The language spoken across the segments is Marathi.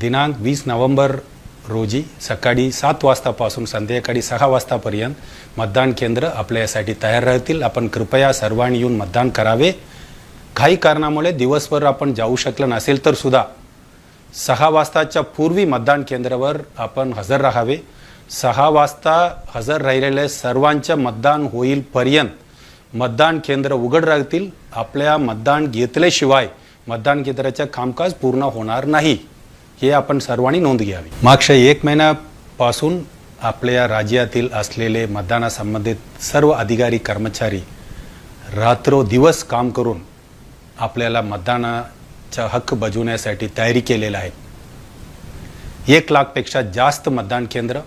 दिनांक वीस नोव्हेंबर रोजी सकाळी सात वाजतापासून संध्याकाळी सहा वाजतापर्यंत मतदान केंद्र आपल्या यासाठी तयार राहतील. आपण कृपया सर्वांनी येऊन मतदान करावे. काही कारणामुळे दिवसभर आपण जाऊ शकलं नसेल तर सुद्धा सहा वाजताच्या पूर्वी मतदान केंद्रावर आपण हजर राहावे. सहा वाजता हजर राहिलेल्या सर्वांच्या मतदान होईलपर्यंत मतदान केंद्र उघड राहतील. आपल्या मतदान घेतल्याशिवाय मतदान केंद्राचे कामकाज पूर्ण होणार नाही. हे आपण सर्वांनी नोंद घ्यावी. मागच्या एक महिन्यापासून आपल्या राज्यातील असलेले मतदानासंबंधित सर्व अधिकारी कर्मचारी रात्रोदिवस काम करून आपल्याला मतदानाचा हक्क बजवण्यासाठी तयारी केलेला आहे एक लाखपेक्षा जास्त मतदान केंद्र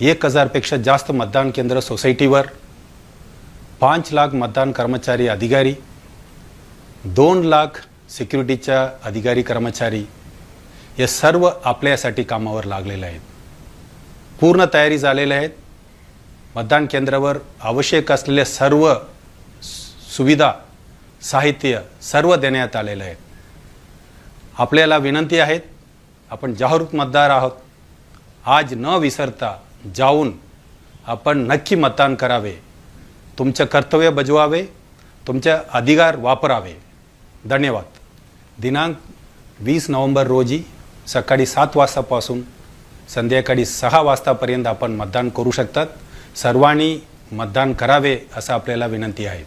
एक हजारपेक्षा जास्त मतदान केंद्र सोसायटीवर पाच लाख मतदान कर्मचारी अधिकारी दोन लाख सिक्युरिटीच्या अधिकारी कर्मचारी हे सर्व आपल्यासाठी कामावर लागलेले आहेत. पूर्ण तयारी झालेल्या आहेत मतदान केंद्रावर आवश्यक असलेल्या सर्व सुविधा साहित्य सर्व देण्यात आलेलं आहे आपल्याला विनंती आहेत आपण जागरूक मतदार आहोत. आज न विसरता जाऊन आपण नक्की मतदान करावे. तुमचं कर्तव्य बजवावे तुमचे अधिकार वापरावे. धन्यवाद. दिनांक वीस नोव्हेंबर रोजी सकाळी सात वाजतापासून संध्याकाळी सहा वाजतापर्यंत आपण मतदान करू शकतात. सर्वांनी मतदान करावे असं आपल्याला विनंती आहे.